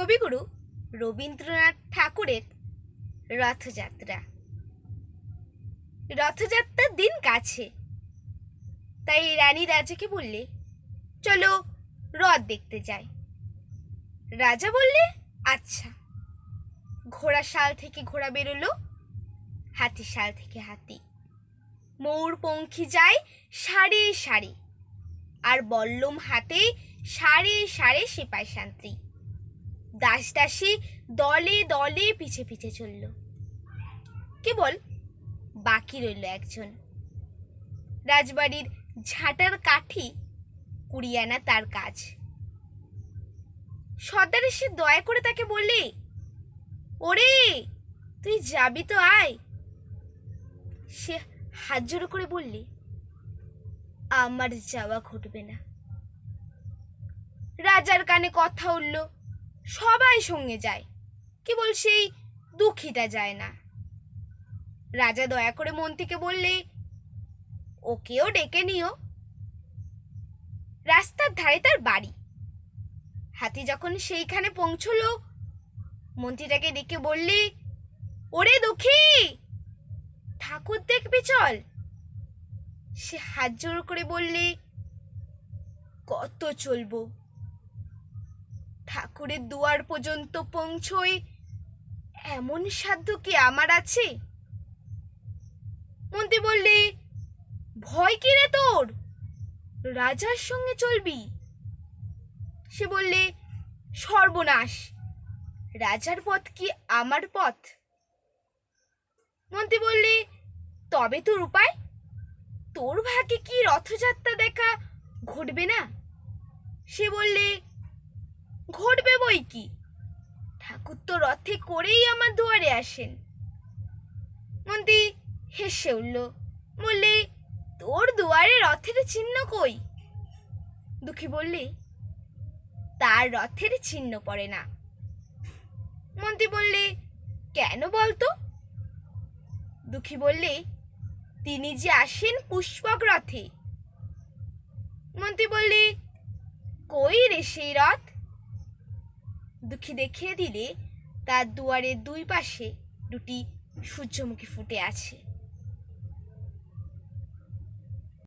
কবিগুরু রবীন্দ্রনাথ ঠাকুরের রথযাত্রা। রথযাত্রার দিন কাছে। তাই রানী রাজাকে বললে, চলো রথ দেখতে যাই। রাজা বললে আচ্ছা। ঘোড়া শাল থেকে ঘোড়া বেরোলো, হাতি শাল থেকে হাতি। ময়ূর পঙ্খী যায় সারি সারি, আর বল্লম হাতে সারে সারে সিপাই শান্তি দাস দাসী দলে দলে পিছে পিছে চলল। কেবল বাকি রইল একজন। রাজবাড়ির ঝাঁটার কাঠি কুড়িয়ানা তার কাজ। সর্দার এসে দয়া করে তাকে বললে, ওরে, তুই যাবি তো আয়। সে হাত জোড়ো করে বললে, আমার যাওয়া ঘটবে না। রাজার কানে কথা উঠল সবাই সঙ্গে যায়। কেবল সেই দুঃখীটা যায় না। রাজা দয়া করে মন্ত্রীকে বললে, ওকেও ডেকে নিও। রাস্তার ধারে তার বাড়ি। হাতি যখন সেইখানে পৌঁছলো, মন্ত্রীটাকে ডেকে বললে, ওরে দুঃখী, ঠাকুর দেখবি চল। সে হাত জোর করে বললে, কত চলবো? ঠাকুরের দুয়ার পর্যন্ত পৌঁছই এমন সাধ্য কি আমার আছে? মন্ত্রী বললে, ভয় কি রে তোর? রাজার সঙ্গে চলবি? সে বললে, সর্বনাশ। রাজার পথ কি আমার পথ? মন্ত্রী বললে, তবে তোর উপায়? তোর ভাগে কি রথযাত্রা দেখা ঘটবে না? সে বললে বই কি? ঠাকুর তো রথে করেই আমার দুয়ারে আসেন। মন্ত্রী হেসে উঠল, বললে, তোর দুয়ারে রথের চিহ্ন কই? দুঃখী বললে, তার রথের চিহ্ন পড়ে না। মন্ত্রী বললে, কেন বলতো? দুঃখী বললে, তিনি যে আসেন পুষ্পক রথে। মন্ত্রী বললে, কই রে সেই রথ? দুঃখী দেখিয়ে দিলে তার দুয়ারের দুই পাশে দুটি সূর্যমুখী ফুটে আছে।